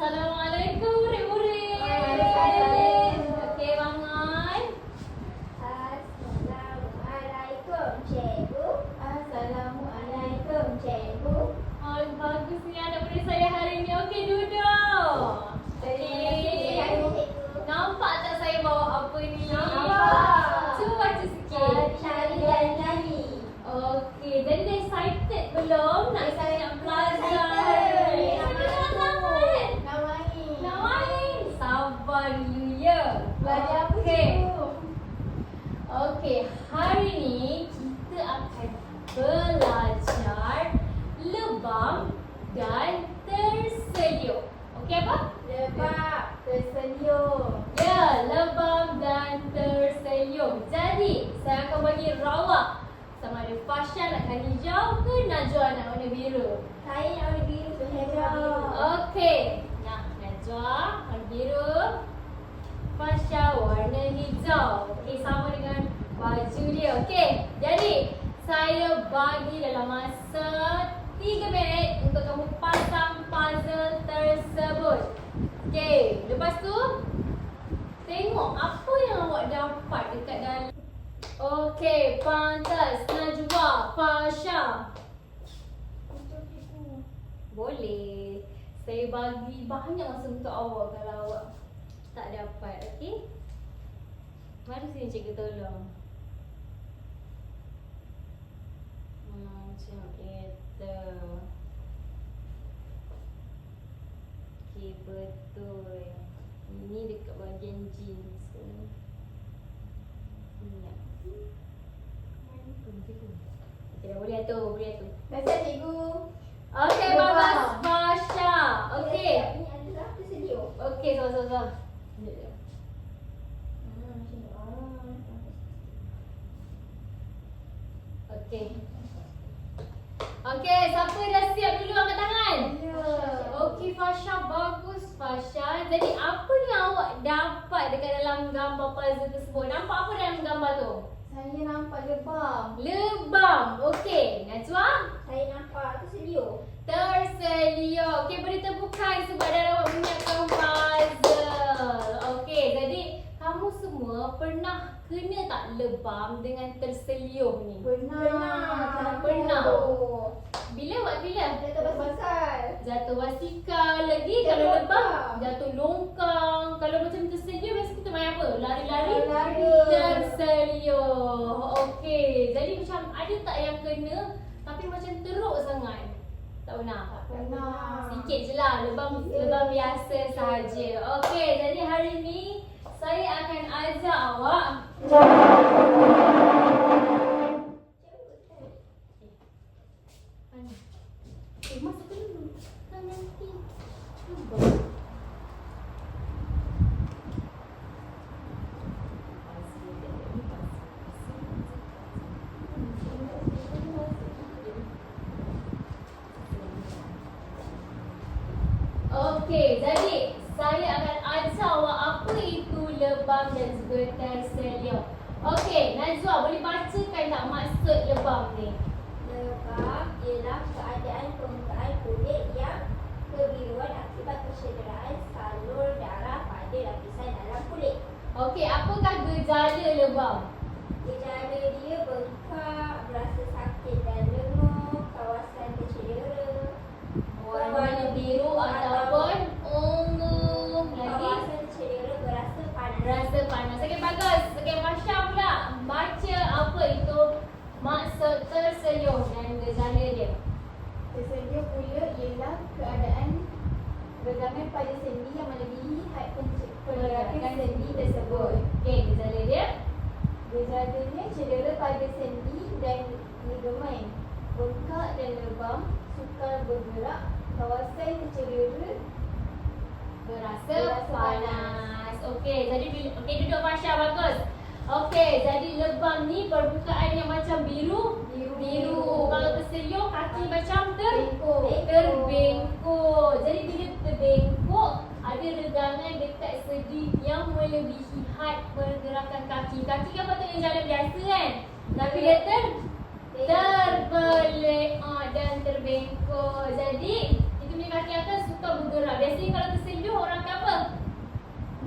আসসালামু hijau. Okey, sama dengan baju dia. Okey. Jadi, saya bagi dalam masa 3 minit untuk kamu pasang puzzle tersebut. Okey, lepas tu tengok apa yang awak dapat dekat dalam Okey, pantas Najwa, Fasha. Boleh. Saya bagi banyak masa untuk awak kalau awak tak dapat, okey? Mari sini cikgu tolong. Macam itu. Okey, betul. Ini dekat bahagian jeans. Cikgu. Okey, dah boleh tu, boleh tu. Dah siap cikgu. Okey, Lebam. bagus Fasha. Okey. Ini adalah tersenyum. Okey, so so so. Sekejap, sekejap. Hmm, macam tu. Ah. Okey. Okey, siapa dah siap dulu angkat tangan? Ya. Okey, Fasha bagus Fasha. Jadi apa yang awak dekat dalam gambar puzzle tersebut? Nampak apa dalam gambar tu? Saya nampak lebam. Lebam. Okey, Najwa. Saya nampak tersenyum. Terselia. Okey, beri tepukan sebab dah dapat menyiapkan puzzle. Okey, jadi kamu pernah kena tak lebam dengan terseliuh ni? Pernah. Pernah. Pernah. Bila buat bila? Jatuh basikal. Jatuh basikal lagi Jatuh kalau lebam jatuh longkang kalau macam tersedia biasa kita main apa lari-lari Lari. terseliuh okey jadi macam ada tak yang kena tapi macam teruk sangat tak pernah Pernah. sikit je lah lebam lebam biasa sahaja okey jadi hari ni saya akan ajak awak. Okey, jadi saya akan ajar awak apa itu lebam dan juga terselium. Okey, Najwa boleh bacakan tak maksud lebam ni? Lebam ialah keadaan permukaan kulit yang kebiruan akibat kecederaan salur darah pada lapisan dalam kulit. Okey, apakah gejala lebam? Gejala dia bengkak, berasa sakit dan lenguh, kawasan tercedera, Warna biru ataupun ungu lagi kawasan tercedera berasa panas. rasa panas. Okey bagus. Okey Masya pula baca apa itu maksud tersenyum dan gejala dia. Tersedia pula ialah keadaan regangan pada sendi yang melebihi had penc- pergerakan sendi tersebut. Okey gejala dia. Gejalanya cedera pada sendi dan ligamen, bengkak dan lebam, sukar bergerak, kawasan tercedera, Berasa, Berasa panas. Okey, jadi bila okey duduk Fasha bagus. Okey, jadi lebam ni permukaan yang macam biru, Biru. biru. Kalau tersenyum kaki macam ter Bengkok. terbengkok. Jadi bila terbengkok, ada regangan dekat sendi yang melebihi had pergerakan kaki. Kaki kan patutnya jalan biasa kan? Tapi dia ter terbelek ah, dan terbengkok. Jadi, itu punya kaki atas suka bergerak. Biasanya kalau tersenyum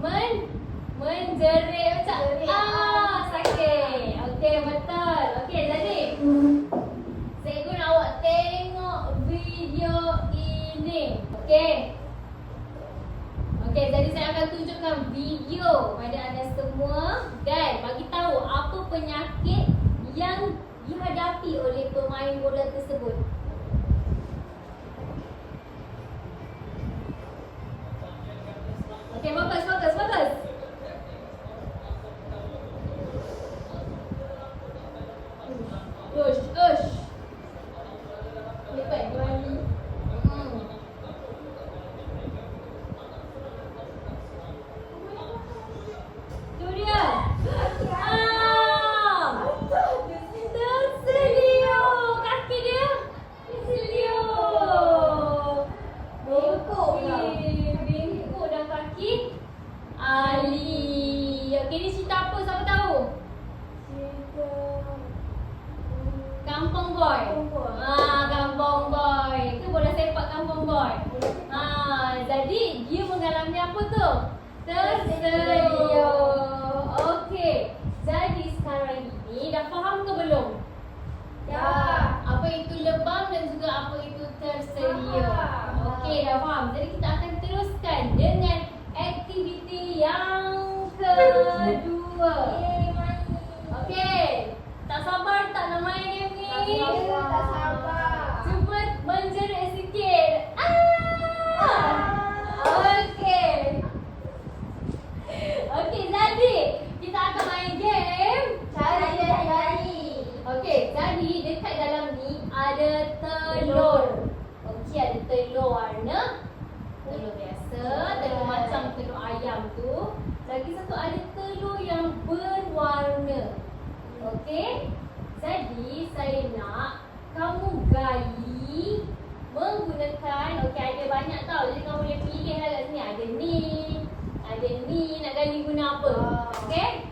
Men menjerit macam Jerit. ah sakit. Okey betul. Okey jadi cikgu nak awak tengok video ini. Okey. Okey jadi saya akan tunjukkan video pada anda semua dan bagi tahu apa penyakit yang dihadapi oleh pemain bola tersebut. Okey, fokus, fokus, fokus. Ush, ush. Lipat dua ni. Hmm. Tu dia. Ah. Terselio. Kaki dia. Terselio. Bengkok dah. Okey, Bengkok dah kaki. Ali. Okey, ni cerita apa? Siapa tahu? Kampung Boy. Kampung Boy. Ah, Kampung Boy. Itu bola sepak Kampung Boy. Ah, jadi dia mengalami apa tu? Terselio. Okey. Jadi sekarang ini dah faham ke belum? Dah. Apa itu lebam dan juga apa itu tersedia. Faham. Okey, dah faham. Jadi kita akan teruskan dengan aktiviti yang kedua. Okey. Tak sabar tak nak main game ni? Tak sabar, tak sabar. Cuba menjerit sikit. Ah! Okey. Okey, jadi kita akan main game Cari dan cari. Okey, jadi dekat dalam ni ada telur. Okey, ada telur warna telur biasa, telur macam telur ayam tu. Lagi satu ada telur yang berwarna. Okey. Jadi saya nak kamu gali menggunakan okey ada banyak tau. Jadi kamu boleh pilih lah kat sini. Ada ni, ada ni nak gali guna apa. Okey.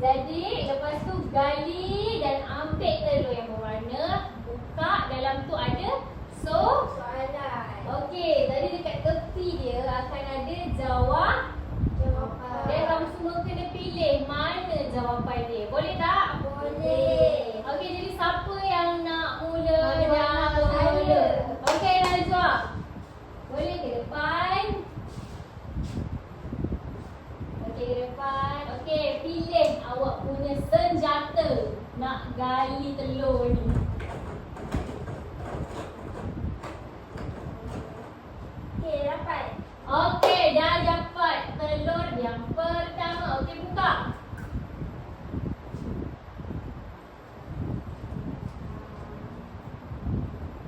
Jadi lepas tu gali dan ambil telur yang berwarna, buka dalam tu ada so Soalan. Okey, tadi dekat tepi dia akan ada jawab Jawapan. dan kamu semua kena pilih mana jawapan dia. Boleh tak? Boleh. Okey, jadi siapa yang nak mula Mana dah mana saya. mula? Okey, Najwa. Boleh ke depan? Okey, ke depan. Okey, pilih awak punya senjata nak gali telur ni. Okey, dapat. Okey, dah dapat telur yang pertama. Okey, buka.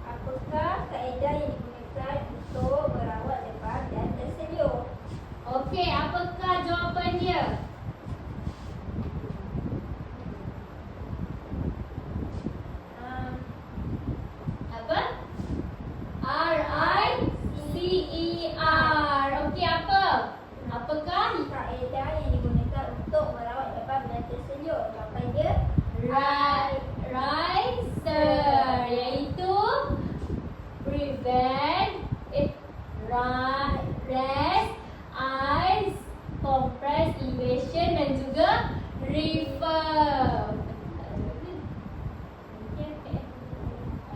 Apakah kaedah yang digunakan untuk merawat lebam dan tersedio? Okey, apakah jawapan dia? Um, Apa? R I C E R. Okey, apa? Apakah? kaedah yang digunakan untuk merawat lebam dan tersedio? Jawapan dia Right, riser iaitu prevent eh right, rest, ice, compress, elevation dan juga refer.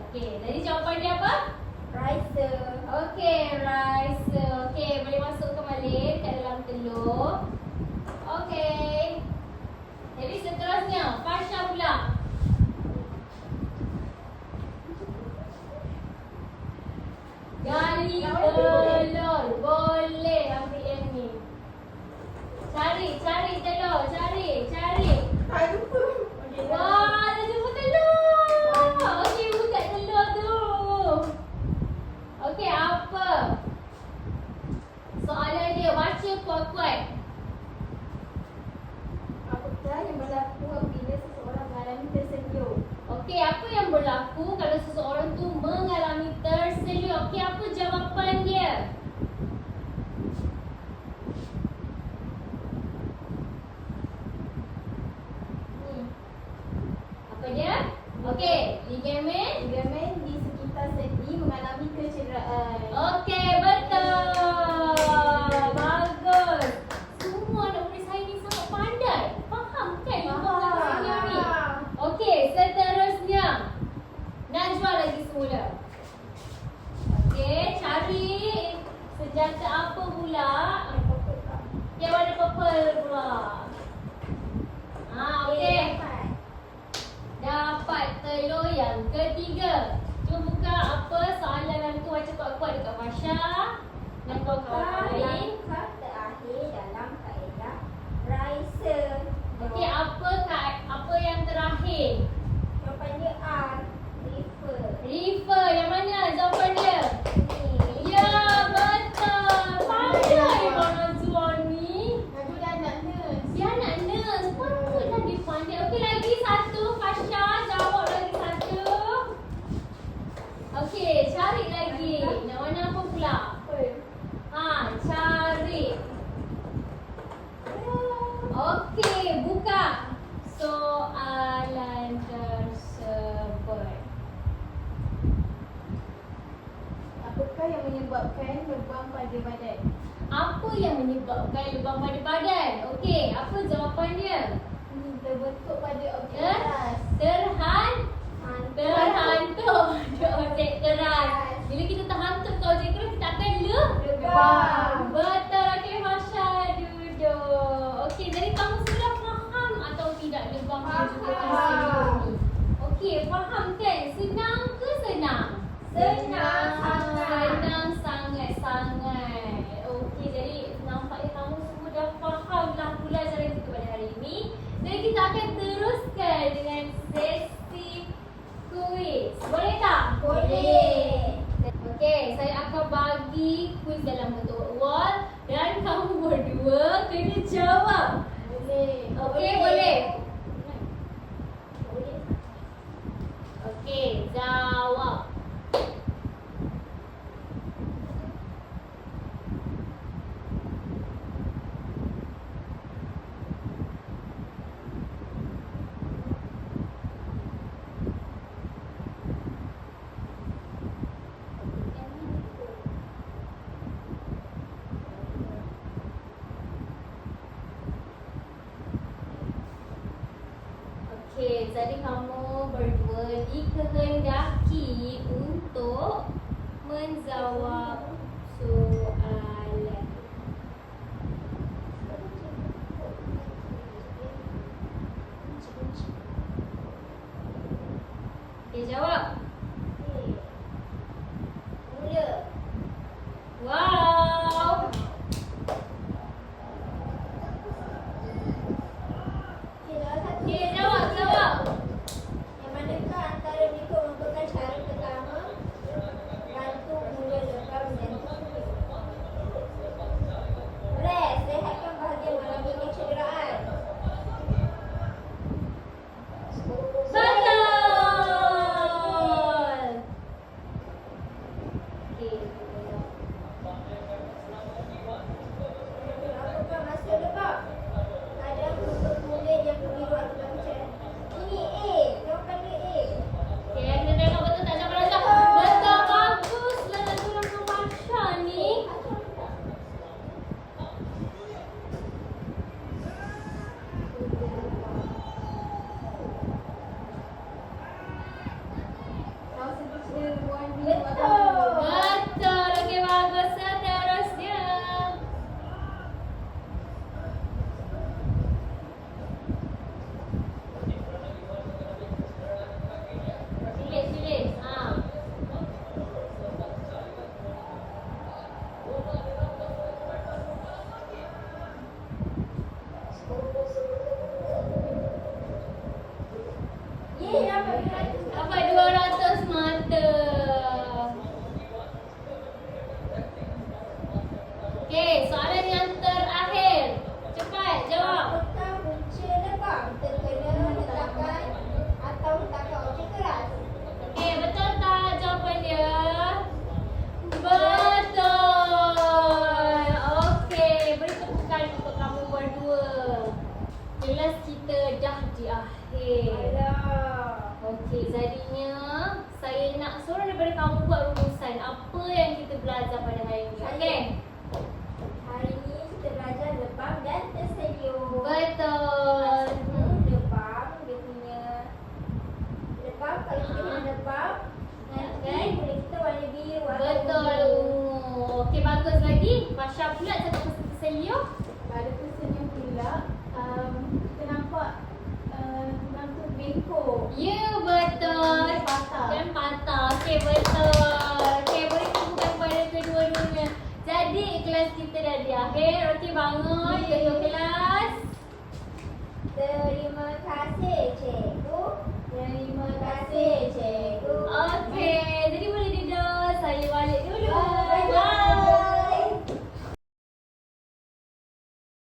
Okey, jadi jawapan dia apa? Riser. Okey, riser. Okey, boleh masuk kembali ke dalam telur. Okey. Jadi seterusnya, Fasha pula. Gali telur. Okey, ligamen ligamen di sekitar sendi mengalami kecederaan. Okey, teruskan dengan sesi kuis. Boleh tak? Boleh. Okey, saya akan bagi kuis dalam bentuk wall dan kamu berdua kena jawab. Boleh. Okey, boleh. Boleh. Okey, jawab. 你要问 Dapat 200 mata. Kelas kita dah di akhir. Alah. Okey, jadinya saya nak suruh daripada kamu buat rumusan apa yang kita belajar pada hari ini. Okey. Hari ini kita belajar lebam dan tersenyum. Betul. Lepang, hmm. lebam dia punya lebam kalau kita lebam ya, Okay. Boleh kita warna biru Betul Okey bagus lagi Masya pula cakap tak tersenyum akhir.